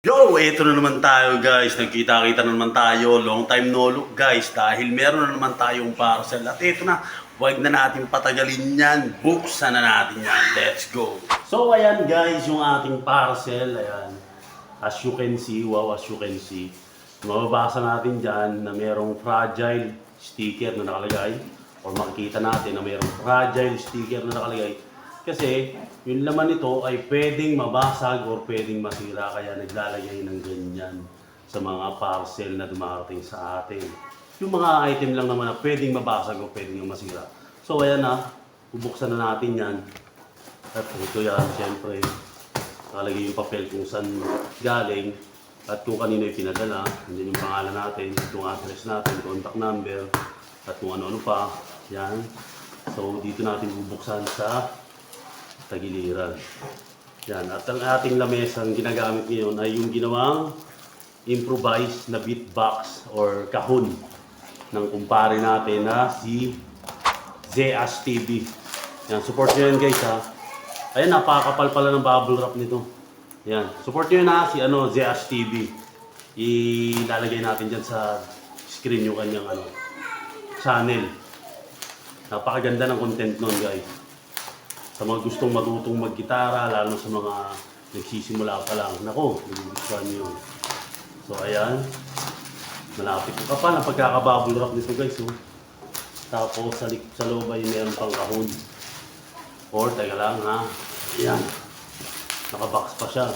Yo, eto na naman tayo guys. Nagkita-kita na naman tayo. Long time no look guys. Dahil meron na naman tayong parcel. At eto na, huwag na natin patagalin yan. Buksan na natin yan. Let's go. So ayan guys, yung ating parcel. Ayan. As you can see, wow, as you can see. Mababasa natin dyan na merong fragile sticker na nakalagay. Or makikita natin na merong fragile sticker na nakalagay. Kasi yung laman nito ay pwedeng mabasag or pwedeng masira kaya naglalagay ng ganyan sa mga parcel na dumarating sa atin. Yung mga item lang naman na pwedeng mabasag o pwedeng masira. So ayan na, bubuksan na natin yan. At ito yan, siyempre, nakalagay yung papel kung saan galing at kung kanino yung pinadala. Nandiyan yung pangalan natin, yung address natin, contact number, at kung ano-ano pa. Yan. So dito natin bubuksan sa tagiliran. Yan. At ang ating lamesang ginagamit ngayon ay yung ginawang improvised na beatbox or kahon ng kumpare natin na si Zeas TV. Yan, support nyo yan guys ha. Ayan, napakapal pala ng bubble wrap nito. Yan, support nyo yun ha, si ano, Zeas TV. Ilalagay natin dyan sa screen yung kanyang ano, channel. Napakaganda ng content nun guys sa mga gustong matutong maggitara, lalo sa mga nagsisimula pa lang. Nako, nagugustuhan nyo yun. So, ayan. Malapit ko kapal ang pagkakabubble wrap nito guys. Oh. Tapos sa, sa loob ay meron pang kahon. Or, teka lang ha. Ayan. Nakabox pa siya.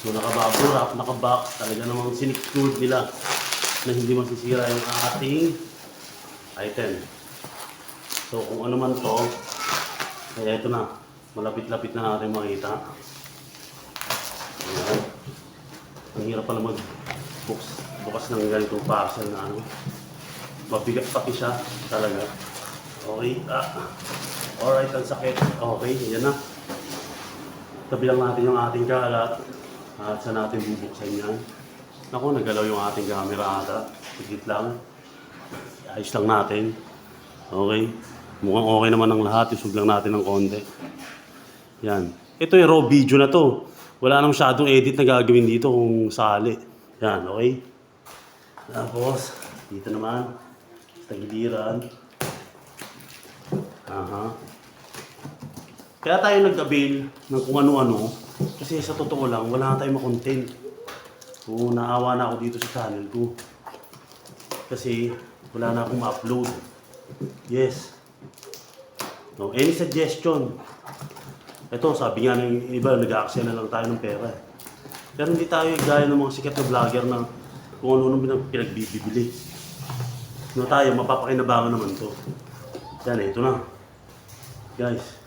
So, nakabubble wrap, nakabox. Talaga namang siniktured nila na hindi masisira yung ating item. So, kung ano man to, kaya ito na, malapit-lapit na natin makita. Ayan. Ang hirap pala mag-bukas bukas ng ganitong parcel na ano. Mabigat pati siya talaga. Okay. Ah. Alright, ang sakit. Okay, yan na. Tabi lang natin yung ating kalat. At saan natin bubuksan yan. Ako, nagalaw yung ating camera ata. Sigit lang. Ayos lang natin. Okay. Mukhang okay naman ang lahat. Isog lang natin ng konti. Yan. Ito yung raw video na to. Wala nang masyadong edit na gagawin dito kung sali. Yan, okay? Tapos, dito naman. Sa. Aha. Kaya tayo nag-avail ng kung ano-ano. Kasi sa totoo lang, wala na tayong makontent. Oo, naawa na ako dito sa channel ko. Kasi wala na akong ma-upload. Yes. No, any suggestion? Ito, sabi nga ng iba, nag-aaksaya na lang tayo ng pera. Pero hindi tayo gaya ng mga sikat na vlogger na kung ano-ano pinag- pinagbibili. No tayo, mapapakinabangan naman to. Yan, ito na. Guys,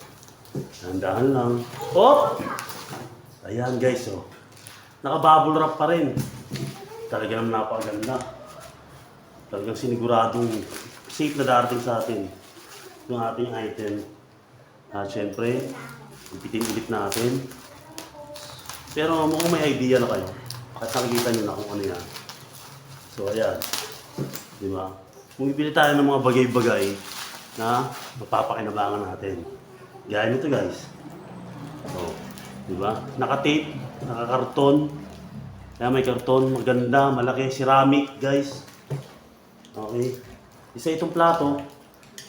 dahan lang. Oh! Ayan guys, oh. Naka-bubble wrap pa rin. Talaga naman napakaganda. Talagang siniguradong safe na darating sa atin yung ating item. At syempre, ipitin-ipit natin. Pero mukhang may idea na kayo. At nakikita nyo na kung ano yan. So, ayan. Di ba? Kung ibili tayo ng mga bagay-bagay na mapapakinabangan natin. Gaya nito guys. So, di ba? Naka-tape, naka-karton. Kaya may karton, maganda, malaki, ceramic guys. Okay. Isa itong plato.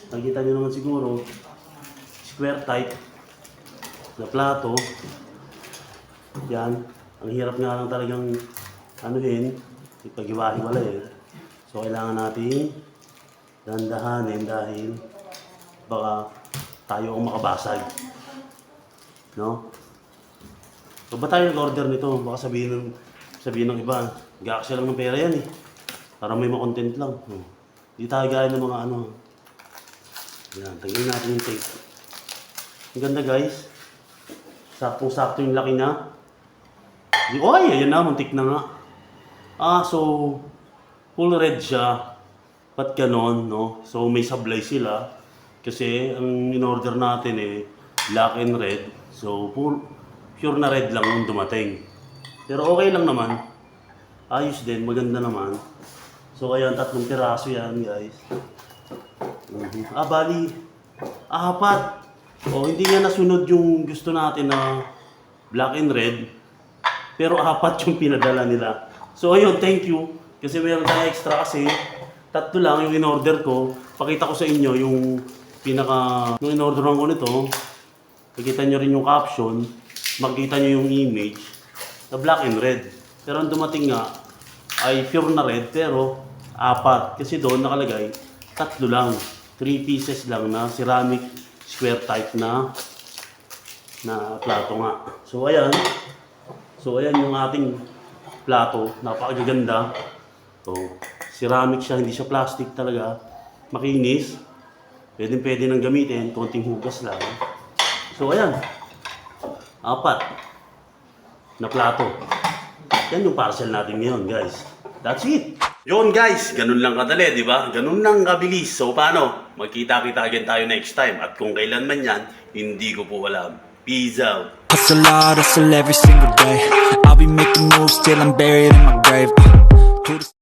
Nakita nyo naman siguro. Square type na plato. Yan. Ang hirap nga lang talagang anuhin. Ipag-iwahiwala eh. So kailangan natin dandahanin dahil baka tayo ang makabasag. No? So ba tayo nag-order nito? Baka sabihin ng, sabihin ng iba, gaaksya lang ng pera yan eh. Para may makontent lang. Hmm. Hindi tayo gaya ng mga ano. Yan, tanggalin natin yung tape. Ang ganda guys. Saktong-sakto yung laki. Di, oy, ayan na, muntik na nga. Ah, so, full red siya. Ba't ganon, no? So, may sablay sila. Kasi, ang in-order natin eh, black and red. So, full, pure na red lang yung dumating. Pero okay lang naman. Ayos din, maganda naman. So, ayan, tatlong piraso yan, guys. Ah, bali, apat. O, hindi nga nasunod yung gusto natin na black and red. Pero apat yung pinadala nila. So ayun, thank you. Kasi meron tayong extra kasi tatlo lang yung in-order ko. Pakita ko sa inyo yung pinaka... Nung in-orderan ko nito, Nakita nyo rin yung caption, makikita nyo yung image na black and red. Pero ang dumating nga ay pure na red pero apat. Kasi doon nakalagay tatlo lang. Three pieces lang na ceramic square type na na plato nga. So ayan. So ayan yung ating plato. Napakaganda. So, ceramic siya, hindi siya plastic talaga. Makinis. Pwede pwede nang gamitin, konting hugas lang. So ayan, apat na plato. Yan yung parcel natin ngayon, guys. That's it. Yun guys, ganun lang kadali, di ba? Ganun lang kabilis. So paano? Magkita-kita again tayo next time. At kung kailan man yan, hindi ko po alam. Peace out. Hustle hard, hustle every single day. I'll be making moves till I'm buried in my grave.